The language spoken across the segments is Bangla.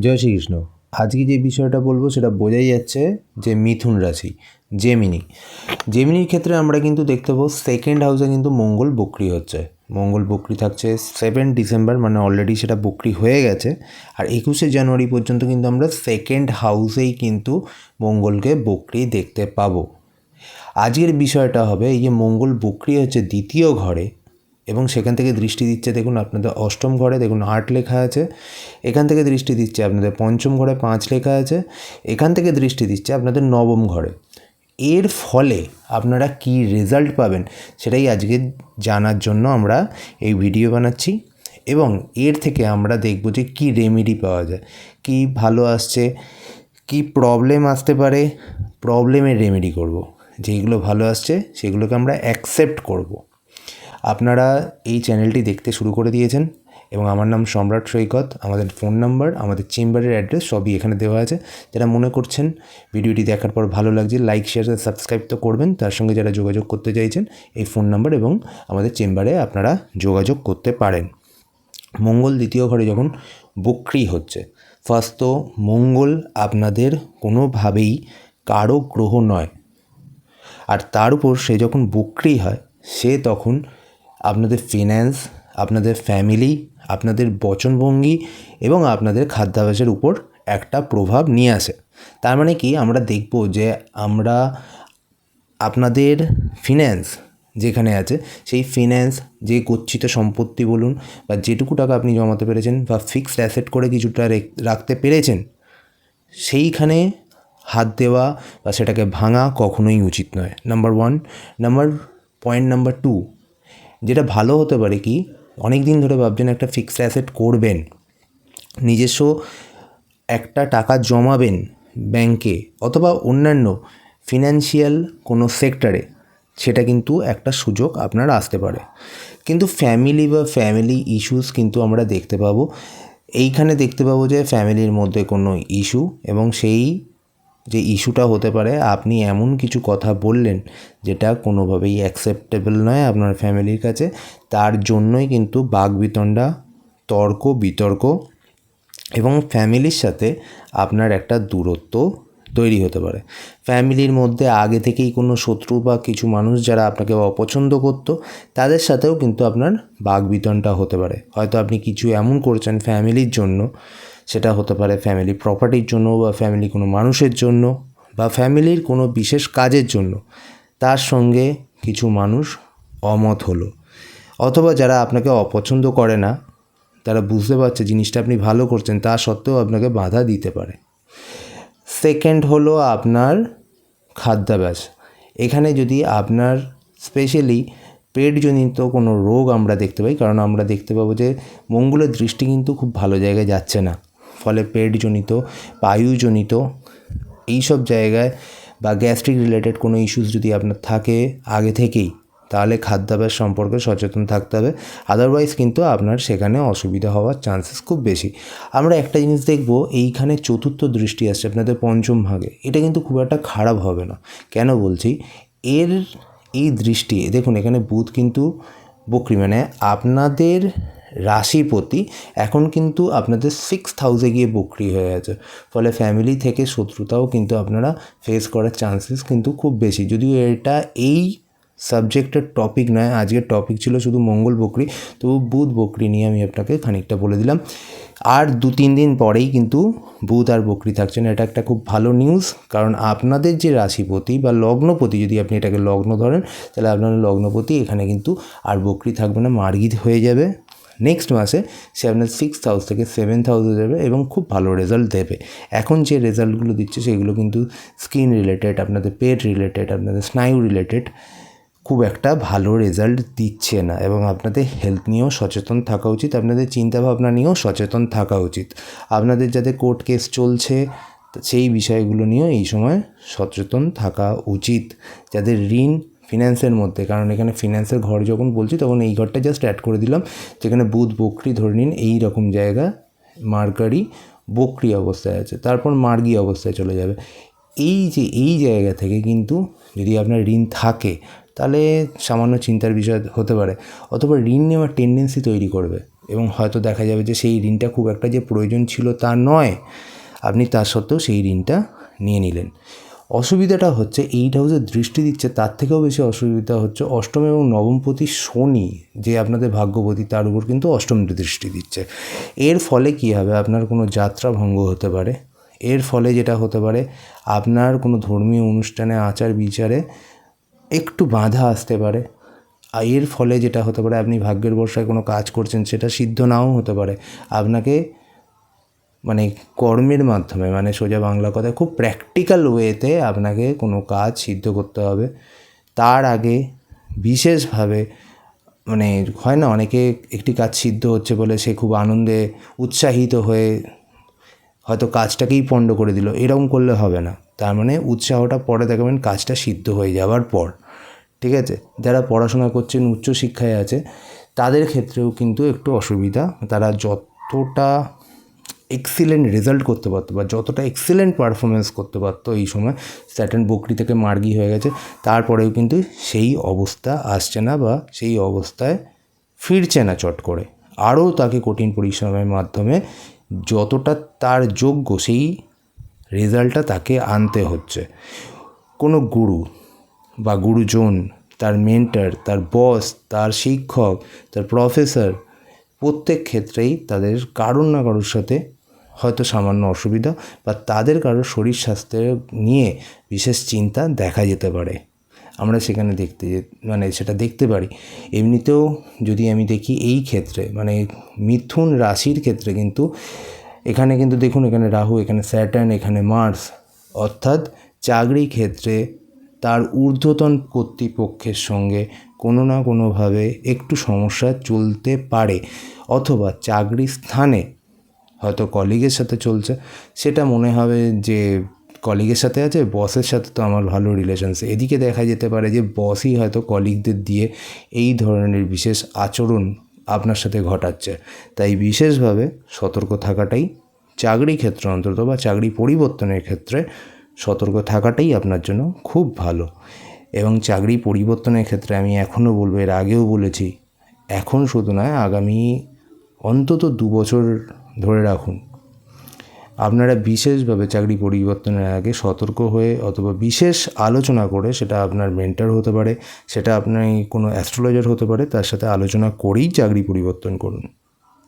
জয় শ্রীকৃষ্ণ। আজকে যে বিষয়টা বলব সেটা বোঝাই যাচ্ছে যে মিথুন রাশি জেমিনি জেমিনির ক্ষেত্রে আমরা কিন্তু দেখতে পাবো সেকেন্ড হাউসে কিন্তু মঙ্গল বক্রি হচ্ছে। মঙ্গল বক্রি থাকছে সেভেন ডিসেম্বর মানে অলরেডি সেটা বক্রি হয়ে গেছে। আর একুশে জানুয়ারি পর্যন্ত কিন্তু আমরা সেকেন্ড হাউসেই কিন্তু মঙ্গলকে বক্রি দেখতে পাবো। আজকের বিষয়টা হবে এই যে মঙ্গল বক্রি হচ্ছে দ্বিতীয় ঘরে এবং সেখান থেকে দৃষ্টি দিচ্ছে, দেখুন আপনাদের অষ্টম ঘরে, দেখুন আট লেখা আছে, এখান থেকে দৃষ্টি দিচ্ছে আপনাদের পঞ্চম ঘরে পাঁচ লেখা আছে, এখান থেকে দৃষ্টি দিচ্ছে আপনাদের নবম ঘরে এর ফলে আপনারা কি রেজাল্ট পাবেন সেটাই আজকে জানার জন্য আমরা এই ভিডিও বানাচ্ছি এবং এর থেকে আমরা দেখব যে কী রেমেডি পাওয়া যায়, কি ভালো আসছে, কি প্রবলেম আসতে পারে প্রবলেমের রেমেডি করব। যেগুলো ভালো আসছে সেগুলোকে আমরা অ্যাকসেপ্ট করব। আপনারা এই চ্যানেলটি দেখতে শুরু করে দিয়েছেন এবং আমার নাম সম্রাট সৈকত, আমাদের ফোন নাম্বার, আমাদের চেম্বারের অ্যাড্রেস সবই এখানে দেওয়া আছে। যারা মনে করছেন ভিডিওটি দেখার পর ভালো লাগছে, লাইক শেয়ার সাবস্ক্রাইব তো করবেন, তার সঙ্গে যারা যোগাযোগ করতে চাইছেন, এই ফোন নাম্বার এবং আমাদের চেম্বারে আপনারা যোগাযোগ করতে পারেন। মঙ্গল দ্বিতীয় ঘরে যখন বক্রি হচ্ছে ফার্স্ট তো মঙ্গল আপনাদের কোনোভাবেই কারও গ্রহ নয়। আর তার উপর সে যখন বক্রি হয়, সে তখন আপনাদের ফিন্যান্স আপনাদের ফ্যামিলি আপনাদের বচনভঙ্গি এবং আপনাদের খাদ্যাভ্যাসের উপর একটা প্রভাব নিয়ে আসে। তার মানে কি? আমরা দেখব যে আমরা আপনাদের ফিন্যান্স যেখানে আছে, সেই ফিন্যান্স যে গচ্ছিত সম্পত্তি বলুন বা যেটুকু টাকা আপনি জমাতে পেরেছেন বা ফিক্সড অ্যাসেট করে কিছুটা রাখতে পেরেছেন, সেইখানে হাত দেওয়া বা সেটাকে ভাঙা কখনোই উচিত নয়। Number one number point number two যেটা ভালো হতে পারে কি অনেক দিন ধরে ভাবছেন একটা ফিক্সড অ্যাসেট করবেন। নিজস্ব একটা টাকা জমাবেন ব্যাংকে অথবা অন্যান্য ফিনান্সিয়াল কোনো সেক্টরে সেটা কিন্তু একটা সুযোগ আপনার আসতে পারে। কিন্তু ফ্যামিলি বা ফ্যামিলি ইস্যুস কিন্তু আমরা দেখতে পাবো। এইখানে দেখতে পাবো যে ফ্যামিলির মধ্যে কোনো ইস্যু এবং সেই যে ইস্যুটা হতে পারে, আপনি এমন কিছু কথা বললেন যেটা কোনোভাবেই অ্যাকসেপ্টেবল নয় আপনার ফ্যামিলির কাছে, তার জন্যই কিন্তু বাগবিতণ্ডা তর্ক, বিতর্ক এবং ফ্যামিলির সাথে আপনার একটা দূরত্ব তৈরি হতে পারে। ফ্যামিলির মধ্যে আগে থেকেই কোনো শত্রু বা কিছু মানুষ যারা আপনাকে অপছন্দ করতো, তাদের সাথেও কিন্তু আপনার বাগবিতণ্ডা হতে পারে। হয়তো আপনি কিছু এমন করছেন ফ্যামিলির জন্য সেটা হতে পারে ফ্যামিলি প্রপার্টির জন্য বা ফ্যামিলি কোনো মানুষের জন্য বা ফ্যামিলির কোনো বিশেষ কাজের জন্য। তার সঙ্গে কিছু মানুষ অমত হলো। অথবা যারা আপনাকে অপছন্দ করে না, তারা বুঝতে পারছে জিনিসটা আপনি ভালো করছেন, তা সত্ত্বেও আপনাকে বাধা দিতে পারে। সেকেন্ড হলো আপনার খাদ্যাভ্যাস। এখানে যদি আপনার স্পেশালি পেটজনিত কোনো রোগ আমরা দেখতে পাই, কারণ আমরা দেখতে পাবো যে মঙ্গলের দৃষ্টি কিন্তু খুব ভালো জায়গায় যাচ্ছে না। ফলে পেটজনিত বায়ুজনিত এইসব জায়গায় বা গ্যাস্ট্রিক রিলেটেড কোনো ইস্যুস যদি আপনার থাকে আগে থেকেই, তাহলে খাদ্যাভ্যাস সম্পর্কে সচেতন থাকতে হবে। আদারওয়াইজ কিন্তু আপনার সেখানে অসুবিধা হওয়ার চান্সেস খুব বেশি। আমরা একটা জিনিস দেখব, এইখানে চতুর্থ দৃষ্টি আসছে আপনাদের পঞ্চম ভাগে। এটা কিন্তু খুব একটা খারাপ হবে না। কেন বলছি? এর এই দৃষ্টি, দেখুন এখানে বুধ কিন্তু বকরি মানে আপনাদের রাশিপতি এখন কিন্তু আপনাদের সিক্স হাউসে গিয়ে বকরি হয়ে আছে ফলে ফ্যামিলি থেকে শত্রুতাও কিন্তু আপনারা ফেস করার চান্সেস কিন্তু খুব বেশি। যদিও এটা এই সাবজেক্টের টপিক নয়, আজকের টপিক ছিল শুধু মঙ্গল বকরি। তো বুধ বকরি নিয়ে আমি আপনাকে খানিকটা বলে দিলাম। আর দু তিন দিন পরেই কিন্তু বুধ আর বকরি থাকছে না, এটা একটা খুব ভালো নিউজ কারণ আপনাদের যে রাশিপতি বা লগ্নপতি, যদি আপনি এটাকে লগ্ন ধরেন, তাহলে আপনার লগ্নপতি এখানে কিন্তু আর বকরি থাকবে না, মার্গিত হয়ে যাবে। নেক্সট মাসে সে আপনার সিক্স হাউস থেকে সেভেন্থ হাউসে যাবে এবং খুব ভালো রেজাল্ট দেবে। এখন যে রেজাল্টগুলো দিচ্ছে সেগুলো কিন্তু স্কিন রিলেটেড আপনাদের পেট রিলেটেড আপনাদের স্নায়ু রিলেটেড খুব একটা ভালো রেজাল্ট দিচ্ছে না এবং আপনাদের হেলথ নিয়েও সচেতন থাকা উচিত, আপনাদের চিন্তাভাবনা নিয়েও সচেতন থাকা উচিত। আপনাদের যাতে কোর্ট কেস চলছে, সেই বিষয়গুলো নিয়েও এই সময় সচেতন থাকা উচিত। যাদের ঋণ ফিন্যান্সের মধ্যে। কারণ এখানে ফিন্যান্সের ঘর যখন বলছি, তখন এই ঘরটা জাস্ট অ্যাড করে দিলাম। যেখানে বুধ বকরি ধরে নিন, এই রকম জায়গা, মার্কারি, বকরি অবস্থায় আছে। তারপর মার্গি অবস্থায় চলে যাবে। এই যে, এই জায়গা থেকে কিন্তু যদি আপনার ঋণ থাকে, তাহলে সামান্য চিন্তার বিষয় হতে পারে। অথবা ঋণ নেওয়ার টেন্ডেন্সি তৈরি করবে। এবং হয়তো দেখা যাবে যে, সেই ঋণটা খুব একটা যে প্রয়োজন ছিল তা নয়। আপনি তার সত্ত্বেও সেই ঋণটা নিয়ে নিলেন। অসুবিধাটা হচ্ছে এইট হাউসে দৃষ্টি দিচ্ছে, তার থেকেও বেশি অসুবিধা হচ্ছে অষ্টম এবং নবমপতি শনি, যে আপনাদের ভাগ্যবতী তার উপর কিন্তু অষ্টম দৃষ্টি দিচ্ছে। এর ফলে কী হবে? আপনার কোনো যাত্রা ভঙ্গ হতে পারে। এর ফলে যেটা হতে পারে, আপনার কোনো ধর্মীয় অনুষ্ঠানে, আচার বিচারে একটু বাধা আসতে পারে। আর এর ফলে যেটা হতে পারে, আপনি ভাগ্যের বর্ষায় কোনো কাজ করছেন, সেটা সিদ্ধ নাও হতে পারে। আপনাকে মানে কর্মের মাধ্যমে মানে সোজা বাংলা কথায় খুব প্র্যাকটিক্যাল ওয়েতে আপনাকে কোনো কাজ সিদ্ধ করতে হবে। তার আগে বিশেষভাবে মানে হয় না, অনেকে একটি কাজ সিদ্ধ হচ্ছে বলে সে খুব আনন্দে উৎসাহিত হয়ে হয়তো কাজটাকেই পণ্ড করে দিল, এরকম করলে হবে না। তার মানে উৎসাহটা পরে দেখবেন কাজটা সিদ্ধ হয়ে যাওয়ার পর, ঠিক আছে? যারা পড়াশোনা করছেন, উচ্চশিক্ষায় আছে, তাদের ক্ষেত্রেও কিন্তু একটু অসুবিধা। তারা যতটা এক্সিলেন্ট রেজাল্ট করতে পারতো বা যতটা এক্সিলেন্ট পারফরমেন্স করতে পারতো এই সময় স্যাটার্ন বকরি থেকে মার্গি হয়ে গেছে। তারপরেও কিন্তু সেই অবস্থা আসছে না বা সেই অবস্থায় ফিরছে না চট করে। আরও তাকে কঠিন পরিশ্রমের মাধ্যমে যতটা তার যোগ্য সেই রেজাল্টটা তাকে আনতে হচ্ছে। কোনো গুরু বা গুরুজন, তার মেন্টার তার বস তার শিক্ষক, তার প্রফেসর প্রত্যেক ক্ষেত্রেই তাদের কারোর না কারোর সাথে হয়তো সামান্য অসুবিধা বা তাদের কারোর শরীর স্বাস্থ্যের নিয়ে বিশেষ চিন্তা দেখা যেতে পারে। আমরা সেখানে দেখতে মানে সেটা দেখতে পারি। এমনিতেও যদি আমি দেখি এই ক্ষেত্রে মানে মিথুন রাশির ক্ষেত্রে কিন্তু, এখানে কিন্তু দেখুন, এখানে রাহু, এখানে স্যাটার্ন, এখানে মার্স, অর্থাৎ চাকরি ক্ষেত্রে তার ঊর্ধ্বতন কর্তৃপক্ষের সঙ্গে কোনো না কোনোভাবে একটু সমস্যা চলতে পারে। অথবা চাকরির স্থানে হয়তো কলিগের সাথে চলছে। সেটা মনে হবে যে কলিগের সাথে আছে বসের সাথে তো আমার ভালো রিলেশনস এদিকে দেখা যেতে পারে যে বসই হয়তো কলিগদের দিয়ে এই ধরনের বিশেষ আচরণ আপনার সাথে ঘটাচ্ছে। তাই বিশেষভাবে সতর্ক থাকাটাই চাকরি ক্ষেত্র অন্তত বা চাকরি পরিবর্তনের ক্ষেত্রে সতর্ক থাকাটাই আপনার জন্য খুব ভালো। এবং চাকরি পরিবর্তনের ক্ষেত্রে আমি এখনও বলব, এর আগেও বলেছি, এখন শুধু নয়, আগামী অন্তত দু বছর ধরে রাখুন। আপনারা বিশেষভাবে চাকরি পরিবর্তনের আগে সতর্ক হয়ে অথবা বিশেষ আলোচনা করে সেটা আপনার মেন্টার হতে পারে, সেটা আপনার কোনো অ্যাস্ট্রোলজার হতে পারে, তার সাথে আলোচনা করেই চাকরি পরিবর্তন করুন।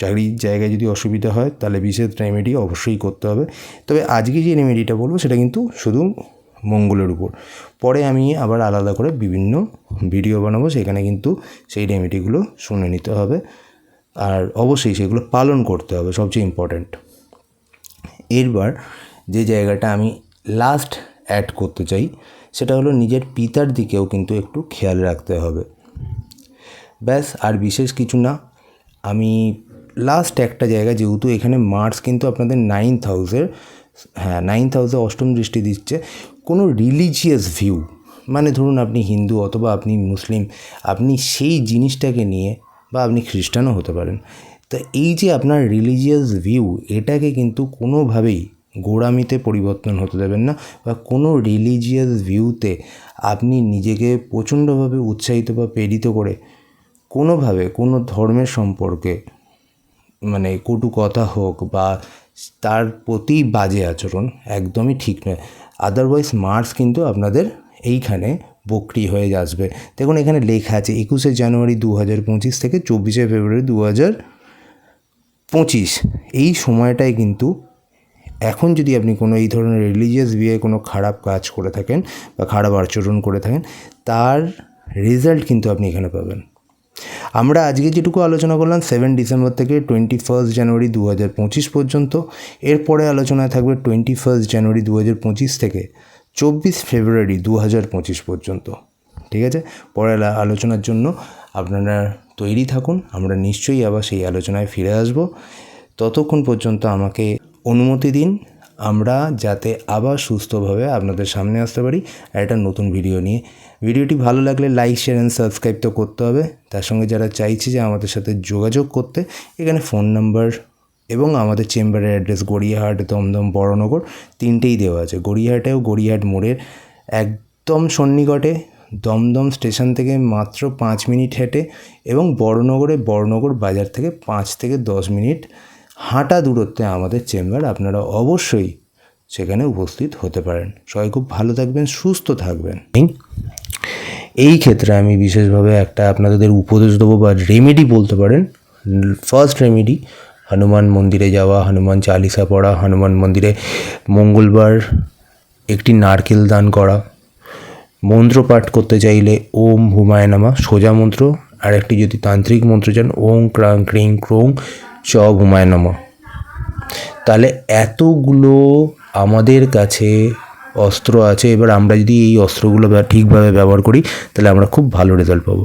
চাকরির জায়গায় যদি অসুবিধা হয়, তাহলে বিশেষ রেমেডি অবশ্যই করতে হবে। তবে আজকে যে রেমেডিটা বলব, সেটা কিন্তু শুধু মঙ্গলের উপর। পরে আমি আবার আলাদা করে বিভিন্ন ভিডিও বানাবো, সেখানে কিন্তু সেই রেমেডিগুলো শুনে নিতে হবে। আর অবশ্যই সেগুলো পালন করতে হবে, সবচেয়ে ইম্পর্ট্যান্ট এরবার যে জায়গাটা আমি লাস্ট অ্যাড করতে চাই, সেটা হলো নিজের পিতার দিকেও কিন্তু একটু খেয়াল রাখতে হবে। ব্যাস, আর বিশেষ কিছু না। আমি লাস্ট একটা জায়গা, যেহেতু এখানে মার্স কিন্তু আপনাদের নাইন্থ হাউসের হ্যাঁ নাইন্থ হাউসে অষ্টম দৃষ্টি দিচ্ছে, কোনো রিলিজিয়াস ভিউ মানে ধরুন আপনি হিন্দু অথবা আপনি মুসলিম, আপনি সেই জিনিসটাকে নিয়ে বা আপনি খ্রিস্টানও হতে পারেন। তা এই যে আপনার রিলিজিয়াস ভিউ এটাকে কিন্তু কোনোভাবেই গোড়ামিতে পরিবর্তন হতে দেবেন না বা কোনো রিলিজিয়াস ভিউতে আপনি নিজেকে প্রচণ্ডভাবে উৎসাহিত বা প্রেরিত করে কোনোভাবে কোনো ধর্মের সম্পর্কে মানে কটু কথা হোক বা তার প্রতি বাজে আচরণ একদমই ঠিক নয়। আদারওয়াইজ মার্স কিন্তু আপনাদের এইখানে বকরি হয়ে আসবে। দেখুন, এখানে লেখা আছে একুশে জানুয়ারি দু হাজার পঁচিশ থেকে চব্বিশে ফেব্রুয়ারি দু হাজার পঁচিশ। এই সময়টায় কিন্তু এখন যদি আপনি কোনো এই ধরনের রিলিজিয়াস বিয়ে, কোনো খারাপ কাজ করে থাকেন বা খারাপ আচরণ করে থাকেন, তার রেজাল্ট কিন্তু আপনি এখানে পাবেন। আমরা আজকে যেটুকু আলোচনা করলাম সেভেন ডিসেম্বর থেকে টোয়েন্টি ফার্স্ট জানুয়ারি দু হাজার পঁচিশ পর্যন্ত। এরপরে আলোচনায় থাকবে টোয়েন্টি ফার্স্ট জানুয়ারি দু হাজার পঁচিশ থেকে। চব্বিশ ফেব্রুয়ারি দু হাজার পঁচিশ পর্যন্ত। ঠিক আছে? পরের আ- আলোচনার জন্য আপনারা তৈরি থাকুন। আমরা নিশ্চয়ই আবার সেই আলোচনায় ফিরে আসব। ততক্ষণ পর্যন্ত আমাকে অনুমতি দিন। আমরা যাতে আবার সুস্থভাবে আপনাদের সামনে আসতে পারি একটা নতুন ভিডিও নিয়ে। ভিডিওটি ভালো লাগলে লাইক, শেয়ার অ্যান্ড সাবস্ক্রাইব তো করতে হবে। তার সঙ্গে যারা চাইছে যে আমাদের সাথে যোগাযোগ করতে, এখানে ফোন নাম্বার এবং আমাদের চেম্বারের অ্যাড্রেস গড়িয়াহাট, দমদম, বড়নগর তিনটেই দেওয়া আছে। গড়িয়াহাটেও গড়িয়াহাট মোড়ের একদম সন্নিকটে দমদম স্টেশন থেকে মাত্র পাঁচ মিনিট হেঁটে এবং বড়নগরে বড়নগর বাজার থেকে পাঁচ থেকে দশ মিনিট হাঁটা দূরত্বে আমাদের চেম্বার আপনারা অবশ্যই সেখানে উপস্থিত হতে পারেন। সবাই খুব ভালো থাকবেন, সুস্থ থাকবেন। এই ক্ষেত্রে আমি বিশেষভাবে একটা আপনাদের উপদেশ দেবো বা রেমেডি বলতে পারেন। ফার্স্ট রেমেডি হনুমান মন্দিরে যাওয়া, হনুমান চালিসা পড়া, হনুমান মন্দিরে মঙ্গলবার একটি নারকেল দান করা, মন্ত্র পাঠ করতে চাইলে ওম হুমায় নামা, সোজা মন্ত্র আর একটি যদি তান্ত্রিক মন্ত্র চান, ওং ক্রাং ক্রিং ক্রোং চ হুমায় নামা। তাহলে এতগুলো আমাদের কাছে অস্ত্র আছে, এবার আমরা যদি এই অস্ত্রগুলো ঠিকভাবে ব্যবহার করি, তাহলে আমরা খুব ভালো রেজাল্ট পাবো।